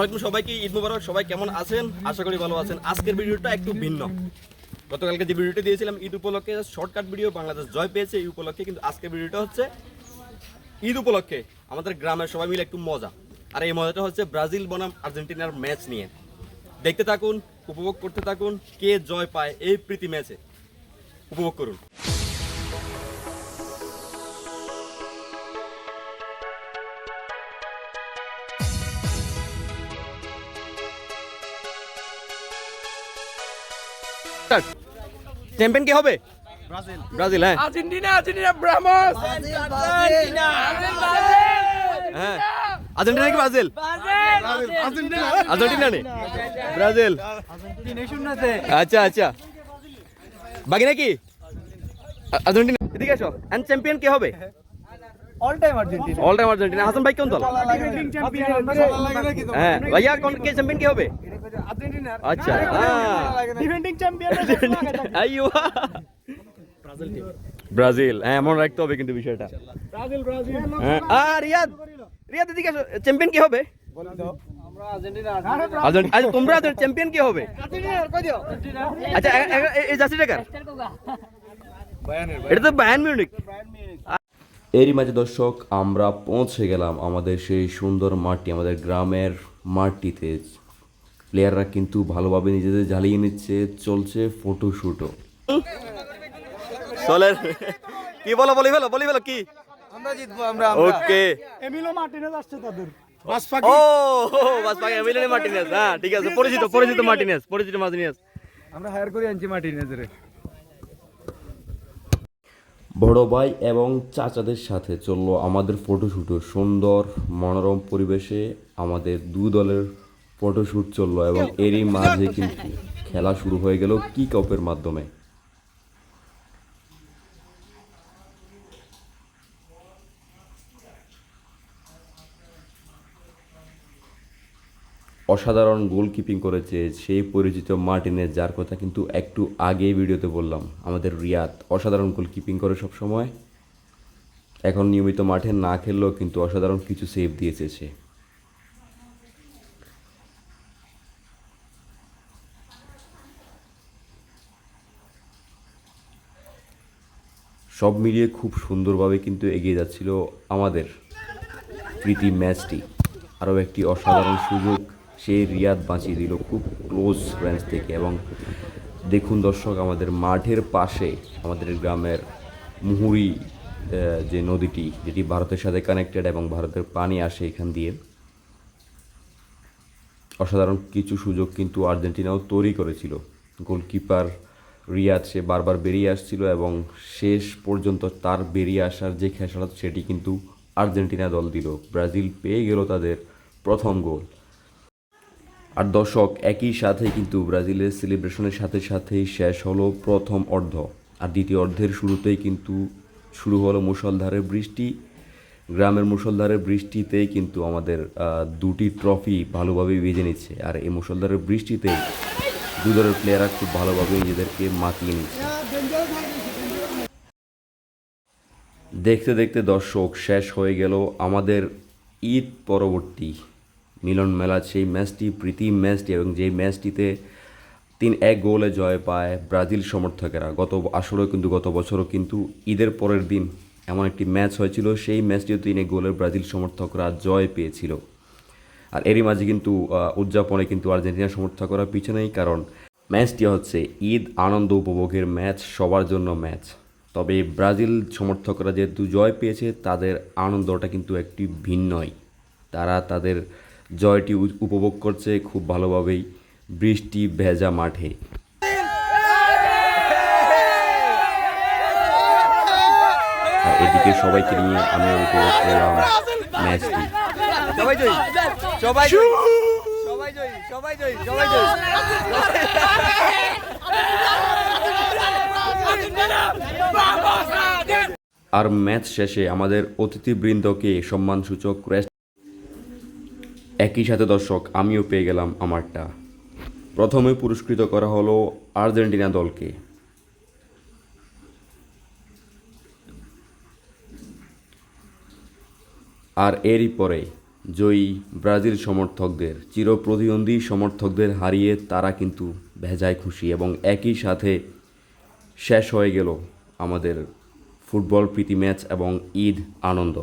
আলাইকুম সবাইকে, ঈদ মুবারক, সবাই কেমন আছেন? আশা করি ভালো আছেন। আজকের ভিডিওটা একটু ভিন্ন। গতকালকে যে ভিডিওটা দিয়েছিলাম, ঈদ উপলক্ষে শর্টকাট ভিডিও, বাংলাদেশ জয় পেয়েছে এই উপলক্ষে, কিন্তু আজকের ভিডিওটা হচ্ছে ঈদ উপলক্ষে। আমাদের গ্রামের সবাই মিলে একটু মজা। আর এই মজাটা হচ্ছে ব্রাজিল বনাম আর্জেন্টিনার ম্যাচ নিয়ে। দেখতে থাকুন, উপভোগ করতে থাকুন, কে জয় পায় এই প্রীতি ম্যাচে। উপভোগ করুন। চ্যাম্পিয়ন কি হবে? ব্রাজিল। হ্যাঁ। Argentina, Argentina, Brahmos! হ্যাঁ আর্জেন্টিনা। কি ব্রাজিল? আর্জেন্টিনা। নেই ব্রাজিল। আচ্ছা আচ্ছা। বাকি নাকি? আর্জেন্টিনা। এদিকে আসো এন্ড চ্যাম্পিয়ন কে হবে? All time Argentina. All time Argentina Hasan ভাই কোন দল হ্যাঁ ভাইয়া কোন কে চ্যাম্পিয়ন কে হবে? Argentina. আচ্ছা হ্যাঁ। Defending champion. আইয়ো। ব্রাজিল হ্যাঁ মনে রাখতে হবে কিন্তু বিষয়টা। Brazil. হ্যাঁ আর রিয়াদ। রিয়াদ এদিকে চ্যাম্পিয়ন কি হবে? Argentina. আর্জেন্টিনা। আচ্ছা তোমরা চ্যাম্পিয়ন কি হবে? আচ্ছা এই জার্সিটা কার? এটা তো বায়ান মিউনিক এরই মাঝে দর্শক আমরা পৌঁছে গেলাম আমাদের সেই সুন্দর মাটি আমাদের গ্রামের মাটিতে প্লেয়াররা কিন্তু ভালোভাবে নিজেদের জ্বালিয়ে নিচ্ছে চলছে ফটোশ্যুটও চলেন। কি বলো বলি ফেলো বলি ফেলো কি? আমরা জিতবো আমরা ওকে। এমিলো মার্টিনেজ আসছে তাদের। ও বাস পাকে এমিলিয়ানি মার্টিনেজ হ্যাঁ ঠিক আছে পরিচিত পরিচিত মার্টিনেজ পরিচিত মার্টিনেজ। আমরা হায়ার করে আনছি মার্টিনেজরে। বড় ভাই এবং চাচাদের সাথে চলল আমাদের ফটোশ্যুটও সুন্দর মনোরম পরিবেশে আমাদের দু দলের ফটোশ্যুট চলল এবং এরই মাঝে কিন্তু খেলা শুরু হয়ে গেল কিক অফের মাধ্যমে। অসাধারণ গোলকিপিং করেছে, সেই পরিচিত মার্টিনের, যার কথা কিন্তু একটু আগেই ভিডিওতে বললাম। আমাদের রিয়াদ অসাধারণ গোলকিপিং করে সব সময় এখন নিয়মিত মাঠে না খেললেও কিন্তু অসাধারণ কিছু সেভ দিয়েছে সে। সব মিলিয়ে খুব সুন্দরভাবে কিন্তু এগিয়ে যাচ্ছিল আমাদের প্রীতি ম্যাচটি। আরও একটি অসাধারণ সুযোগ। সেই রিয়াদ বাঁচিয়ে দিল খুব ক্লোজ রেঞ্জ থেকে এবং দেখুন দর্শক, আমাদের মাঠের পাশে, আমাদের গ্রামের মুহুরি যে নদীটি, যেটি ভারতের সাথে কানেক্টেড এবং ভারতের পানি আসে এখান দিয়ে। অসাধারণ কিছু সুযোগ কিন্তু আর্জেন্টিনাও তৈরি করেছিল। গোলকিপার রিয়াদ, সে বারবার বেরিয়ে আসছিল এবং শেষ পর্যন্ত তার বেরিয়ে আসার যে খেসারত, সেটি কিন্তু আর্জেন্টিনা দল দিল। ব্রাজিল পেয়ে গেল তাদের প্রথম গোল। আর দর্শক, একই সাথে কিন্তু ব্রাজিলের সেলিব্রেশনের সাথে সাথেই শেষ হলো প্রথম অর্ধ। আর দ্বিতীয় অর্ধের শুরুতেই কিন্তু শুরু হলো মুষলধারে বৃষ্টি। গ্রামের মুষলধারের বৃষ্টিতেই কিন্তু আমাদের দুটি ট্রফি ভালোভাবেই বেজে নিচ্ছে। আর এই মুষলধারের বৃষ্টিতে দু দলের প্লেয়াররা খুব ভালোভাবে নিজেদেরকে মাতিয়ে নিচ্ছে। দেখতে দেখতে দর্শক, শেষ হয়ে গেল আমাদের ঈদ পরবর্তী। মিলন মেলা, সেই ম্যাচটি প্রীতি ম্যাচটি এবং যেই ম্যাচটিতে তিন এক গোলে জয় পায় ব্রাজিল সমর্থকেরা। গত আসরেও কিন্তু, গত বছরও কিন্তু ঈদের পরের দিন এমন একটি ম্যাচ হয়েছিল, সেই ম্যাচটিও তিন এক গোলের ব্রাজিল সমর্থকরা জয় পেয়েছিল। আর এরই মাঝে কিন্তু উদযাপনে কিন্তু আর্জেন্টিনা সমর্থকরা পিছনেই, কারণ ম্যাচটি হচ্ছে ঈদ আনন্দ উপভোগের ম্যাচ, সবার জন্য ম্যাচ। তবে ব্রাজিল সমর্থকরা যেহেতু জয় পেয়েছে, তাদের আনন্দটা কিন্তু একটি ভিন্নই। তারা তাদের জয়টি উপভোগ করছে খুব ভালোভাবেই। বৃষ্টি ভেজা মাঠে। এদিকে সবাইকে নিয়ে আমি উপভোগ করলাম ম্যাচটি। সবাই জয়ী। সবাই জয়ী। সবাই জয়ী। সবাই জয়ী। সবাই জয়ী। আর ম্যাচ শেষে আমাদের অতিথিবৃন্দকে সম্মানসূচক ক্রেস্ট একই সাথে দর্শক, আমিও পেয়ে গেলাম আমারটা। প্রথমে পুরস্কৃত করা হলো আর্জেন্টিনা দলকে। আর এরই পরে জয়ী ব্রাজিল সমর্থকদের, চিরপ্রতিদ্বন্দ্বী সমর্থকদের হারিয়ে তারা কিন্তু ভেজায় খুশি এবং একই সাথে শেষ হয়ে গেল আমাদের ফুটবল প্রীতি ম্যাচ এবং ঈদ আনন্দ।